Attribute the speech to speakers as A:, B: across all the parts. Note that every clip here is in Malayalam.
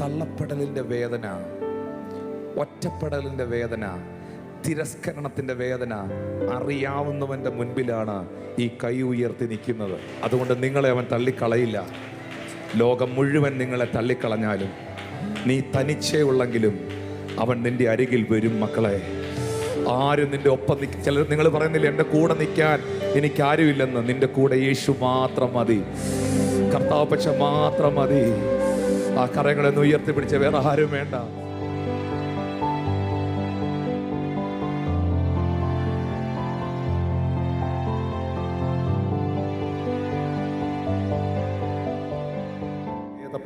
A: തള്ളപ്പെടലിന്റെ വേദന ഒറ്റപ്പെടലിന്റെ വേദന തിരസ്കരണത്തിന്റെ വേദന അറിയാവുന്നവന്റെ മുൻപിലാണ് ഈ കൈ ഉയർത്തി നിൽക്കുന്നത്. അതുകൊണ്ട് നിങ്ങളെ അവൻ തള്ളിക്കളയില്ല. ലോകം മുഴുവൻ നിങ്ങളെ തള്ളിക്കളഞ്ഞാലും നീ തനിച്ചേ ഉള്ളെങ്കിലും അവൻ നിന്റെ അരികിൽ വരും മക്കളെ. ആരും നിന്റെ ഒപ്പം നിൽക്കും ചിലർ നിങ്ങൾ പറയുന്നില്ല എന്റെ കൂടെ നിൽക്കാൻ എനിക്കാരുമില്ലെന്ന്. നിന്റെ കൂടെ യേശു മാത്രം മതി. കർത്താവ് പക്ഷെ മാത്രം മതി. ആ കരങ്ങളെ ഉയർത്തി പിടിച്ച വേറെ ആരും വേണ്ട.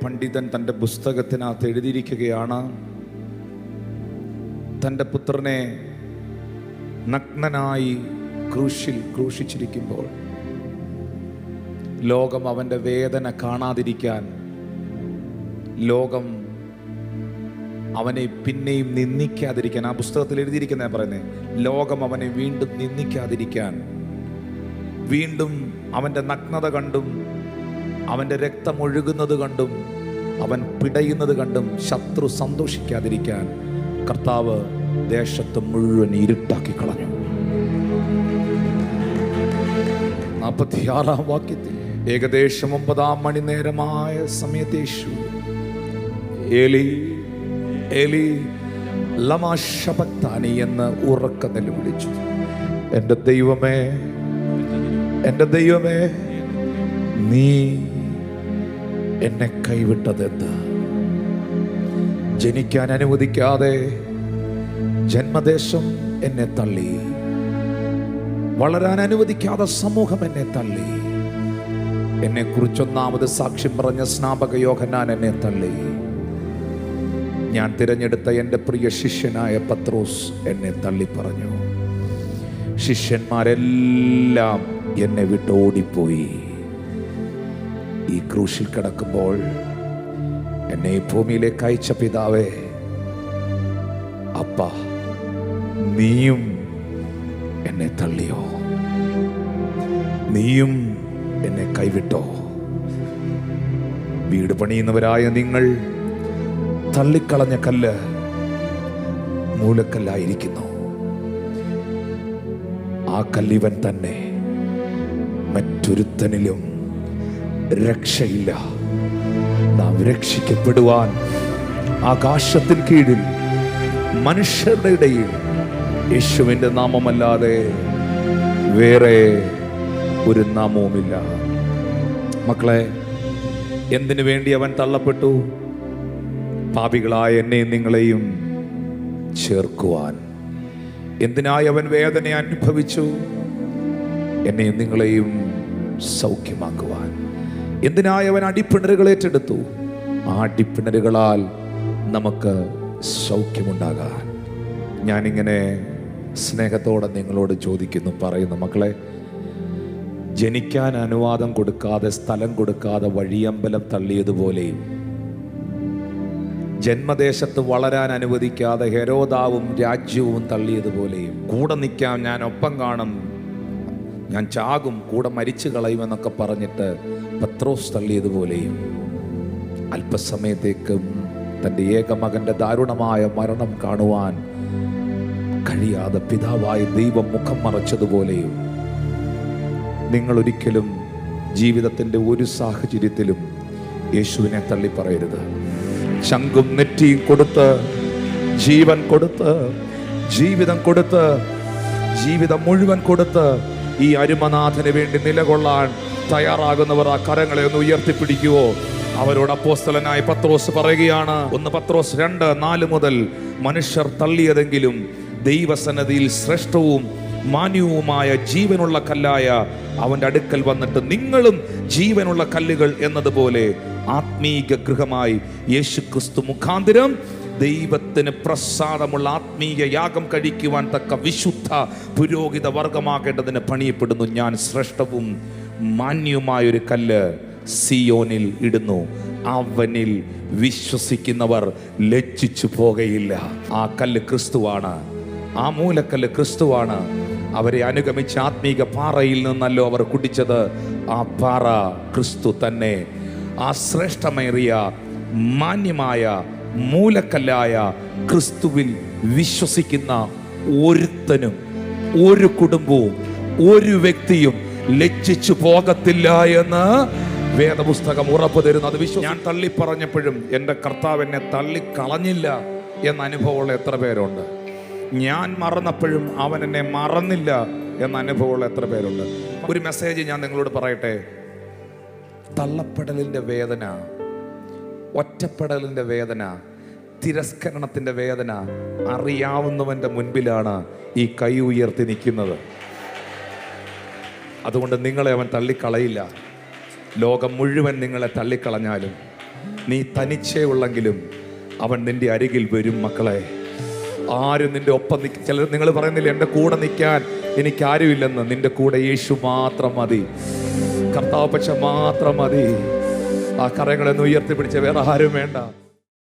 A: പണ്ഡിതൻ തന്റെ പുസ്തകത്തിനകത്ത് എഴുതിയിരിക്കുകയാണ് തന്റെ പുത്രനെ നഗ്നനായി ക്രൂശിൽ ക്രൂശിച്ചിരിക്കുമ്പോൾ ലോകം അവന്റെ വേദന കാണാതിരിക്കാൻ ലോകം അവനെ പിന്നെയും നിന്ദിക്കാതിരിക്കാൻ ആ പുസ്തകത്തിൽ എഴുതിയിരിക്കുന്ന പറയുന്നത് ലോകം അവനെ വീണ്ടും നിന്ദിക്കാതിരിക്കാൻ വീണ്ടും അവന്റെ നഗ്നത കണ്ടും അവന്റെ രക്തമൊഴുകുന്നത് കണ്ടും അവൻ പിടയുന്നത് കണ്ടും ശത്രു സന്തോഷിക്കാതിരിക്കാൻ കർത്താവ് ദേശത്ത് മുഴുവൻ ഇരുട്ടാക്കി കളഞ്ഞു. നാൽപ്പത്തിയാറാം വാക്യത്തിൽ ഏകദേശം ഒമ്പതാം മണി നേരമായ സമയത്ത് യേശു എലി എലി ലമാശപത്താനി എന്ന് ഉറക്ക വിളിച്ചു. എന്റെ ദൈവമേ എന്റെ ദൈവമേ നീ എന്നെ കൈവിട്ടതെന്ത്? ജനിക്കാൻ അനുവദിക്കാതെ ജന്മദേശം എന്നെ തള്ളി. വളരാൻ അനുവദിക്കാതെ സമൂഹം എന്നെ തള്ളി. എന്നെ കുറിച്ചൊന്നാമത് സാക്ഷ്യം പറഞ്ഞ സ്നാപക യോഹന്നാൻ എന്നെ തള്ളി. ഞാൻ തിരഞ്ഞെടുത്ത എന്റെ പ്രിയ ശിഷ്യനായ പത്രോസ് എന്നെ തള്ളിപ്പറഞ്ഞു. ശിഷ്യന്മാരെല്ലാം എന്നെ വിട്ട് ഓടിപ്പോയി. ഈ ക്രൂശിൽ കിടക്കുമ്പോൾ എന്നെ ഈ ഭൂമിയിലേക്ക് അയച്ച പിതാവേ അപ്പ നീയും എന്നെ തള്ളിയോ? നീയും എന്നെ കൈവിട്ടോ? വീട് പണിയുന്നവരായ നിങ്ങൾ തള്ളിക്കളഞ്ഞ കല്ല് മൂലക്കല്ലായിരിക്കുന്നു. ആ കല്ലിവൻ തന്നെ മറ്റൊരുത്തനിലും രക്ഷയില്ല. നാം രക്ഷിക്കപ്പെടുവാൻ ആകാശത്തിൽ കീഴിൽ മനുഷ്യരുടെ ഇടയിൽ യേശുവിന്റെ നാമമല്ലാതെ വേറെ ഒരു നാമവുമില്ല. മക്കളെ എന്തിനു വേണ്ടി അവൻ തള്ളപ്പെട്ടു? പാപികളായ എന്നെയും നിങ്ങളെയും ചേർക്കുവാൻ. എന്തിനായി അവൻ വേദന അനുഭവിച്ചു? എന്നെയും നിങ്ങളെയും സൗഖ്യമാക്കുവാൻ. എന്തിനായി അവൻ അടിപ്പിണരുകൾ ഏറ്റെടുത്തു? ആ അടിപ്പിണരുകളാൽ നമുക്ക് സൗഖ്യമുണ്ടാകാൻ. ഞാനിങ്ങനെ സ്നേഹത്തോടെ നിങ്ങളോട് ചോദിക്കുന്നു പറയുന്നു മക്കളെ ജനിക്കാൻ അനുവാദം കൊടുക്കാതെ സ്ഥലം കൊടുക്കാതെ വഴിയമ്പലം തള്ളിയതുപോലെയും ജന്മദേശത്ത് വളരാൻ അനുവദിക്കാതെ ഹെരോദാവും രാജ്യവും തള്ളിയതുപോലെയും. കൂടെ നിൽക്കാം ഞാൻ ഒപ്പം കാണും. ഞാൻ ചാകും കൂടെ മരിച്ചു കളയുമെന്നൊക്കെ പറഞ്ഞിട്ട് പത്രോസ് തള്ളിയതുപോലെയും. അല്പസമയത്തേക്കും തന്റെ ഏകമകന്റെ ദാരുണമായ മരണം കാണുവാൻ കഴിയാതെ പിതാവായി ദൈവം മുഖം മറച്ചതുപോലെയും. നിങ്ങളൊരിക്കലും ജീവിതത്തിന്റെ ഒരു സാഹചര്യത്തിലും യേശുവിനെ തള്ളി ശങ്കും നെറ്റിയും കൊടുത്ത് ജീവൻ കൊടുത്ത് ജീവിതം കൊടുത്ത് ജീവിതം മുഴുവൻ കൊടുത്ത് ഈ അരുമനാഥന് വേണ്ടി നിലകൊള്ളാൻ തയ്യാറാകുന്നവർ ആ കരങ്ങളെ ഒന്ന് ഉയർത്തിപ്പിടിക്കുവോ? അവരോട് അപ്പോസ്തലനായ പത്രോസ് പറയുകയാണ് ഒന്ന് പത്രോസ് രണ്ട് നാല് മുതൽ മനുഷ്യർ തള്ളിയതെങ്കിലും ദൈവസന്നതിയിൽ ശ്രേഷ്ഠവും മാന്യവുമായ ജീവനുള്ള കല്ലായ അവന്റെ അടുക്കൽ വന്നിട്ട് നിങ്ങളും ജീവനുള്ള കല്ലുകൾ എന്നതുപോലെ ആത്മീക ഗൃഹമായി യേശു ക്രിസ്തു മുഖാന്തിരം ദൈവത്തിന് പ്രസാദമുള്ള ആത്മീയ യാഗം കഴിക്കുവാൻ തക്ക വിശുദ്ധ പുരോഹിത വർഗമാകേണ്ടതിന് പണിയപ്പെടുന്നു. ഞാൻ ശ്രേഷ്ഠവും മാന്യവുമായൊരു കല്ല് സിയോനിൽ ഇടുന്നു. അവനിൽ വിശ്വസിക്കുന്നവർ ലജ്ജിച്ചു പോകയില്ല. ആ കല്ല് ക്രിസ്തുവാണ്. ആ മൂലക്കല്ല് ക്രിസ്തുവാണ്. അവരെ അനുഗമിച്ച ആത്മീക പാറയിൽ നിന്നല്ലോ അവർ കുടിച്ചത്. ആ പാറ ക്രിസ്തു തന്നെ ആ ശ്രേഷ്ഠമേറിയ മാന്യമായ മൂലക്കല്ലായ ക്രിസ്തുവിൽ വിശ്വസിക്കുന്ന ഒരുത്തനും ഒരു കുടുംബവും ഒരു വ്യക്തിയും ലജ്ജിച്ചു പോകത്തില്ല എന്ന് വേദപുസ്തകം ഉറപ്പ് തരുന്നു. അത് ഞാൻ തള്ളി പറഞ്ഞപ്പോഴും എന്റെ കർത്താവ് എന്നെ തള്ളിക്കളഞ്ഞില്ല എന്ന അനുഭവമുള്ള എത്ര പേരുണ്ട്. ഞാൻ മറന്നപ്പോഴും അവൻ എന്നെ മറന്നില്ല എന്ന അനുഭവമുള്ള എത്ര പേരുണ്ട്? ഒരു മെസ്സേജ് ഞാൻ നിങ്ങളോട് പറയട്ടെ? തള്ളപ്പെടലിന്റെ വേദന ഒറ്റപ്പെടലിന്റെ വേദന തിരസ്കരണത്തിന്റെ വേദന അറിയാവുന്നവന്റെ മുൻപിലാണ് ഈ കൈ ഉയർത്തി നിൽക്കുന്നത്. അതുകൊണ്ട് നിങ്ങളെ അവൻ തള്ളിക്കളയില്ല. ലോകം മുഴുവൻ നിങ്ങളെ തള്ളിക്കളഞ്ഞാലും നീ തനിച്ചേ ഉള്ളെങ്കിലും അവൻ നിന്റെ അരികിൽ വരും മക്കളെ. ആരും നിന്റെ ഒപ്പം നിൽക്ക ചിലർ നിങ്ങൾ പറയുന്നില്ല എന്റെ കൂടെ നിൽക്കാൻ എനിക്ക് ആരുമില്ലെന്ന്. നിന്റെ കൂടെ യേശു മാത്രം മതി. കർത്താവ് പക്ഷെ മാത്രം മതി. ആ കരങ്ങളൊന്ന് ഉയർത്തിപ്പിടിച്ച വേറെ ആരും വേണ്ട.